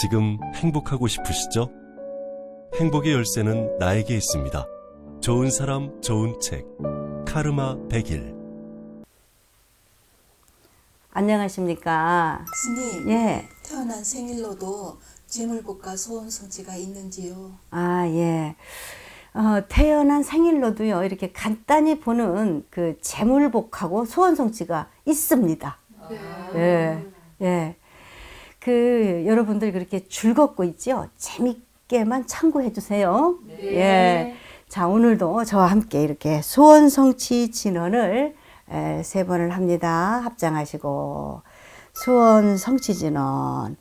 지금 행복하고 싶으시죠? 행복의 열쇠는 나에게 있습니다. 좋은 사람, 좋은 책. 카르마 100일. 안녕하십니까. 스님, 예. 태어난 생일로도 재물복과 소원성취가 있는지요? 아, 예. 어, 태어난 생일로도요, 이렇게 간단히 보는 그 재물복하고 소원성취가 있습니다. 예. 예. 그, 여러분들 그렇게 즐겁고 있죠? 재밌게만 참고해 주세요. 예. 자, 오늘도 저와 함께 이렇게 소원 성취 진언을 에, 세 번을 합니다. 합장하시고. 소원 성취 진언.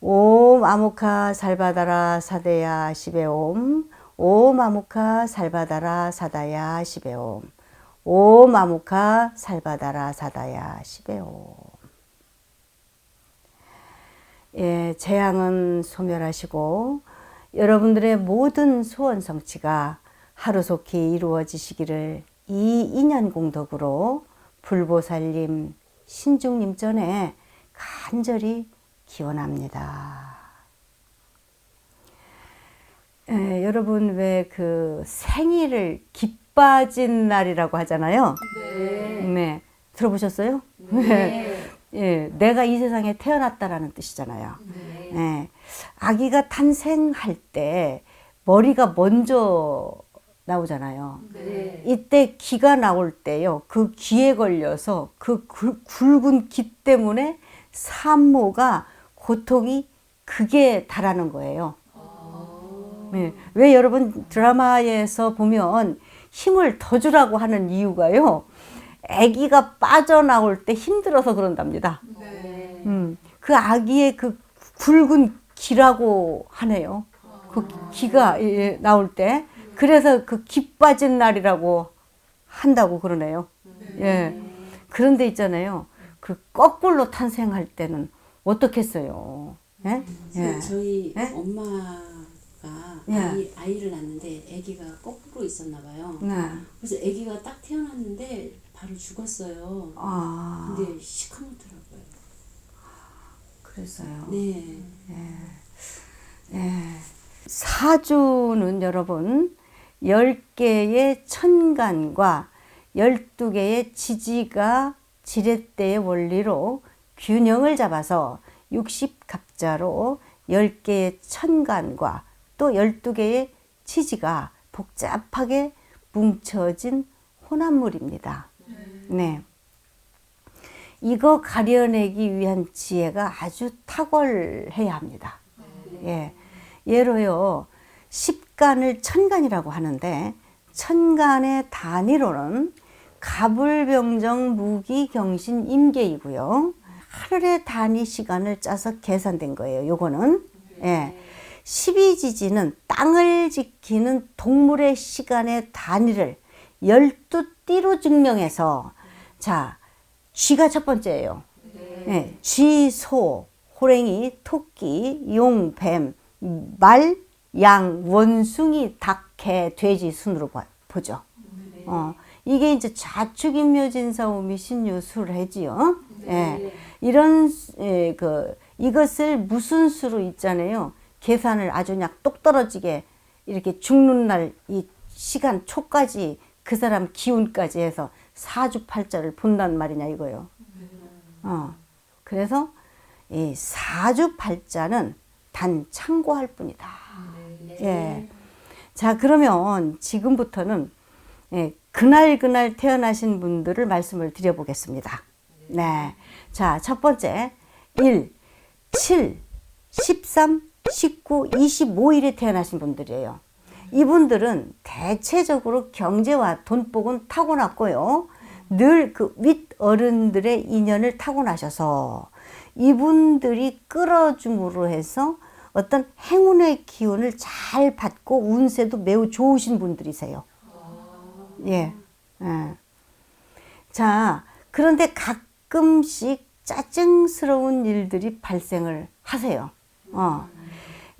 옴 아무카 살바다라 사대야 시베옴. 옴 아무카 살바다라 사다야 시베옴. 옴 아무카 살바다라 사다야 시베옴. 예, 재앙은 소멸하시고 여러분들의 모든 소원 성취가 하루속히 이루어지시기를 이 인연 공덕으로 불보살님, 신중님 전에 간절히 기원합니다. 예, 여러분 왜 그 생일을 기빠진 날이라고 하잖아요. 네. 들어보셨어요? 네. 예, 내가 이 세상에 태어났다라는 뜻이잖아요. 예, 아기가 탄생할 때 머리가 먼저 나오잖아요. 이때 기가 나올 때요, 그 기에 걸려서 그 굵- 굵은 기 때문에 산모가 고통이 극에 달하는 거예요. 네. 왜 여러분 드라마에서 보면 힘을 더 주라고 하는 이유가요. 아기가 빠져나올 때 힘들어서 그런답니다. 음, 그 아기의 그 굵은 기라고 하네요. 그 기가 예, 나올 때. 그래서 그 기 빠진 날이라고 한다고 그러네요. 예. 그런데 있잖아요. 그 거꾸로 탄생할 때는 어떻겠어요? 예? 예. 저희 네? 엄마가 예. 아이, 아이를 낳는데 아기가 거꾸로 있었나 봐요. 네. 그래서 아기가 딱 태어났는데 바로 죽었어요. 아, 근데 시커멓더라고요. 그랬어요. 네. 사주는 여러분 10개의 천간과 12개의 지지가 지렛대의 원리로 균형을 잡아서 60갑자로 10개의 천간과 또 12개의 지지가 복잡하게 뭉쳐진 혼합물입니다. 네. 이거 가려내기 위한 지혜가 아주 탁월해야 합니다. 예. 예로요, 십간을 천간이라고 하는데, 천간의 단위로는 가불병정 무기 경신 임계이고요. 하늘의 단위 시간을 짜서 계산된 거예요. 요거는. 예. 12지지는 땅을 지키는 동물의 시간의 단위를 12띠로 증명해서, 자, 쥐가 첫 번째예요. 예, 쥐, 소, 호랭이, 토끼, 용, 뱀, 말, 양, 원숭이, 닭, 개, 돼지 순으로 봐- 보죠. 어, 이게 이제 좌축인묘진사오미 신유술해지요. 예, 이런 수- 예, 그 이것을 무슨 수로 있잖아요. 계산을 아주 그냥 똑 떨어지게 이렇게 죽는 날 이 시간 초까지 그 사람 기운까지 해서 사주팔자를 본단 말이냐 이거요. 어. 그래서 이 사주팔자는 단 참고할 뿐이다. 예. 자, 그러면 지금부터는 예, 그날 그날 태어나신 분들을 말씀을 드려보겠습니다. 네. 자, 첫 번째 1, 7, 13, 19, 25일에 태어나신 분들이에요. 이분들은 대체적으로 경제와 돈복은 타고났고요. 늘 그 윗 어른들의 인연을 타고나셔서 이분들이 끌어줌으로 해서 어떤 행운의 기운을 잘 받고 운세도 매우 좋으신 분들이세요. 예. 예. 자, 그런데 가끔씩 짜증스러운 일들이 발생을 하세요. 어.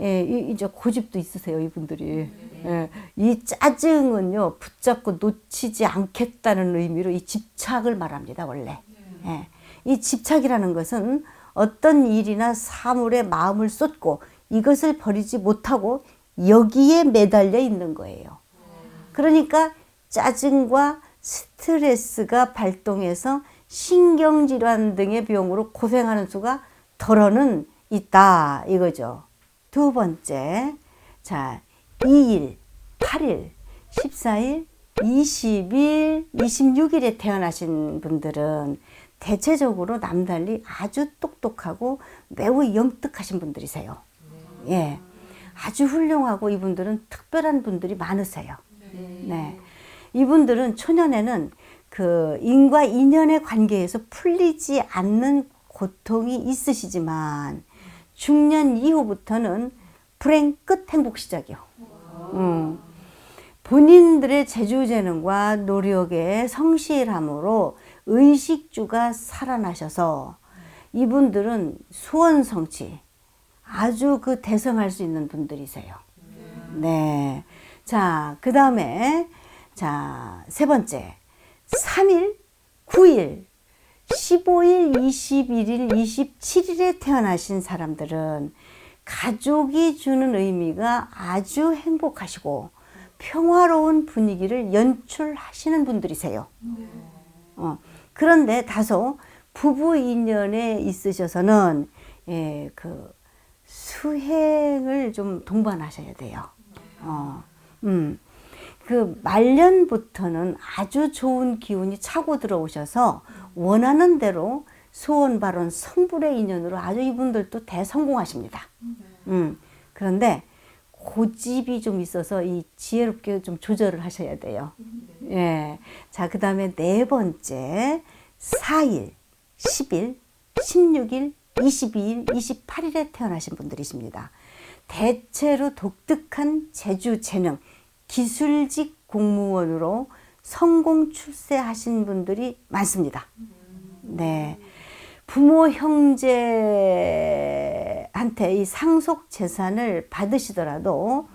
예, 이- 이제 고집도 있으세요, 이분들이. 예, 이 짜증은요, 붙잡고 놓치지 않겠다는 의미로 이 집착을 말합니다, 원래. 예, 이 집착이라는 것은 어떤 일이나 사물에 마음을 쏟고 이것을 버리지 못하고 여기에 매달려 있는 거예요. 그러니까 짜증과 스트레스가 발동해서 신경질환 등의 병으로 고생하는 수가 덜어는 있다 이거죠. 두 번째, 자, 2일, 8일, 14일, 20일, 26일에 태어나신 분들은 대체적으로 남달리 아주 똑똑하고 매우 영특하신 분들이세요. 예. 아주 훌륭하고 이분들은 특별한 분들이 많으세요. 네. 이분들은 초년에는 그 인과 인연의 관계에서 풀리지 않는 고통이 있으시지만 중년 이후부터는 불행 끝 행복 시작이요. 음. 본인들의 재주 재능과 노력의 성실함으로 의식주가 살아나셔서 이분들은 소원 성취 아주 그 대성할 수 있는 분들이세요. 네. 자, 그 다음에, 자, 세 번째. 3일, 9일, 15일, 21일, 27일에 태어나신 사람들은 가족이 주는 의미가 아주 행복하시고 평화로운 분위기를 연출하시는 분들이세요. 어, 그런데 다소 부부 인연에 있으셔서는 예, 그 수행을 좀 동반하셔야 돼요. 어, 음, 그 말년부터는 아주 좋은 기운이 차고 들어오셔서 원하는 대로 소원 발언 성불의 인연으로 아주 이분들도 대성공하십니다. 음, 그런데 고집이 좀 있어서 이 지혜롭게 좀 조절을 하셔야 돼요. 예. 자, 그 다음에 네 번째, 4일, 10일, 16일, 22일, 28일에 태어나신 분들이십니다. 대체로 독특한 재주, 재능, 기술직 공무원으로 성공 출세하신 분들이 많습니다. 네. 부모 형제한테 이 상속 재산을 받으시더라도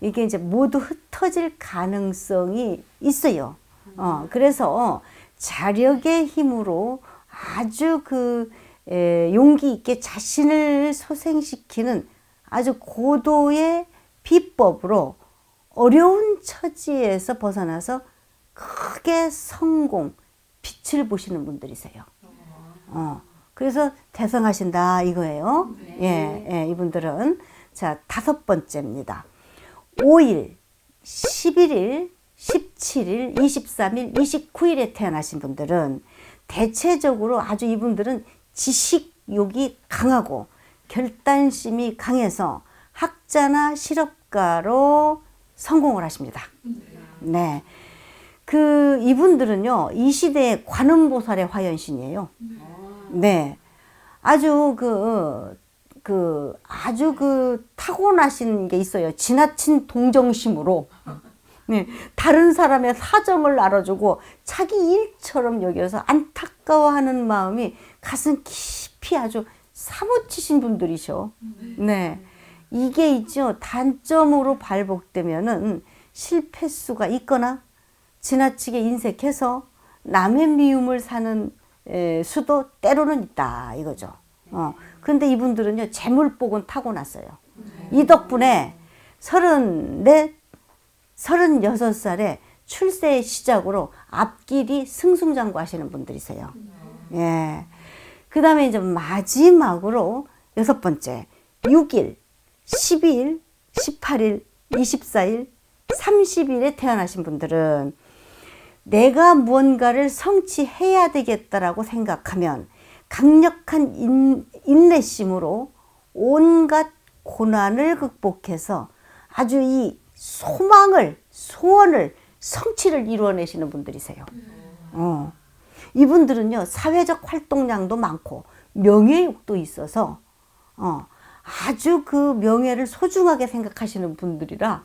이게 이제 모두 흩어질 가능성이 있어요. 어, 그래서 자력의 힘으로 아주 그 에, 용기 있게 자신을 소생시키는 아주 고도의 비법으로 어려운 처지에서 벗어나서 크게 성공, 빛을 보시는 분들이세요. 어, 그래서 대성하신다 이거예요. 예, 예, 이분들은 자 다섯 번째입니다. 5일, 11일, 17일, 23일, 29일에 태어나신 분들은 대체적으로 아주 이분들은 지식욕이 강하고 결단심이 강해서 학자나 실업가로 성공을 하십니다. 네. 그 이분들은요 이 시대의 관음보살의 화연신이에요. 네, 아주 그, 그 아주 그 타고나신 게 있어요. 지나친 동정심으로 네, 다른 사람의 사정을 알아주고 자기 일처럼 여겨서 안타까워하는 마음이 가슴 깊이 아주 사무치신 분들이셔. 네, 이게 있죠. 단점으로 발복되면은 실패수가 있거나 지나치게 인색해서 남의 미움을 사는 에, 수도 때로는 있다 이거죠. 어. 근데 이분들은요 재물복은 타고났어요. 이 덕분에 서른넷, 서른여섯 살에 출세의 시작으로 앞길이 승승장구하시는 분들이세요. 예. 그 다음에 이제 마지막으로 여섯 번째 6일, 12일, 18일, 24일, 30일에 태어나신 분들은 내가 무언가를 성취해야 되겠다라고 생각하면 강력한 인, 인내심으로 온갖 고난을 극복해서 아주 이 소망을, 소원을, 성취를 이루어내시는 분들이세요. 어. 이분들은요, 사회적 활동량도 많고, 명예욕도 있어서, 어, 아주 그 명예를 소중하게 생각하시는 분들이라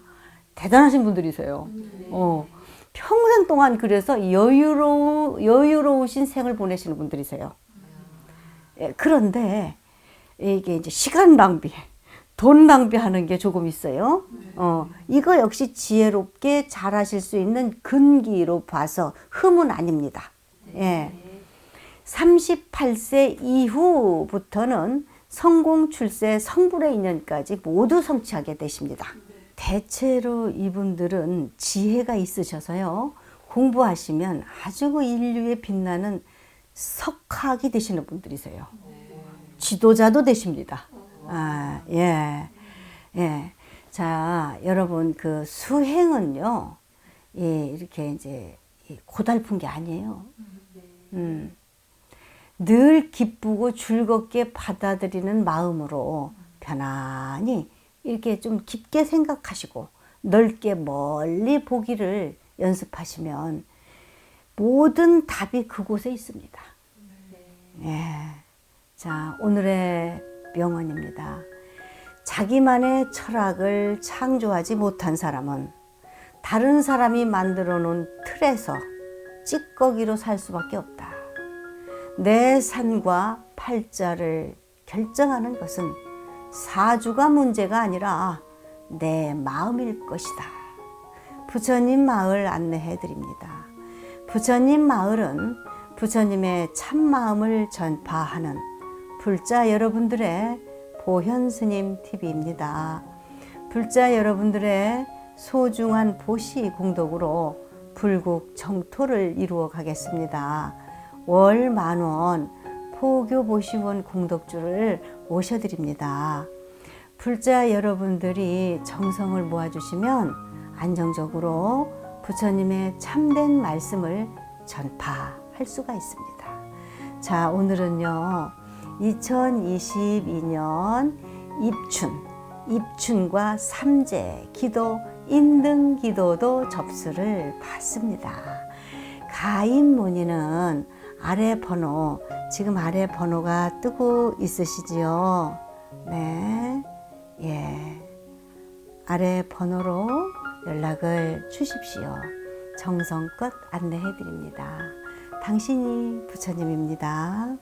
대단하신 분들이세요. 어. 평생 동안 그래서 여유로 여유로우신 생을 보내시는 분들이세요. 예, 그런데 이게 이제 시간 낭비, 돈 낭비하는 게 조금 있어요. 어, 이거 역시 지혜롭게 잘하실 수 있는 근기로 봐서 흠은 아닙니다. 예. 38세 이후부터는 성공, 출세, 성불의 인연까지 모두 성취하게 되십니다. 대체로 이분들은 지혜가 있으셔서요. 공부하시면 아주 그 인류에 빛나는 석학이 되시는 분들이세요. 지도자도 되십니다. 아, 예. 예. 자, 여러분, 그 수행은요, 예, 이렇게 이제 이 고달픈 게 아니에요. 음. 늘 기쁘고 즐겁게 받아들이는 마음으로 편안히 이렇게 좀 깊게 생각하시고 넓게 멀리 보기를 연습하시면 모든 답이 그곳에 있습니다. 예. 자, 오늘의 명언입니다. 자기만의 철학을 창조하지 못한 사람은 다른 사람이 만들어 놓은 틀에서 찌꺼기로 살 수밖에 없다. 내 산과 팔자를 결정하는 것은 사주가 문제가 아니라 내 마음일 것이다. 부처님 마을 안내해 드립니다. 부처님 마을은 부처님의 참 마음을 전파하는 불자 여러분들의 보현 스님 TV입니다. 불자 여러분들의 소중한 보시 공덕으로 불국 정토를 이루어 가겠습니다. 월 만원 포교 보시원 공덕주를 모셔드립니다. 불자 여러분들이 정성을 모아주시면 안정적으로 부처님의 참된 말씀을 전파할 수가 있습니다. 자, 오늘은요, 2022년 입춘, 입춘과 삼재 기도, 인등 기도도 접수를 받습니다. 가인 문의는 아래 번호, 지금 아래 번호가 뜨고 있으시지요? 네. 예. 아래 번호로 연락을 주십시오. 정성껏 안내해 드립니다. 당신이 부처님입니다.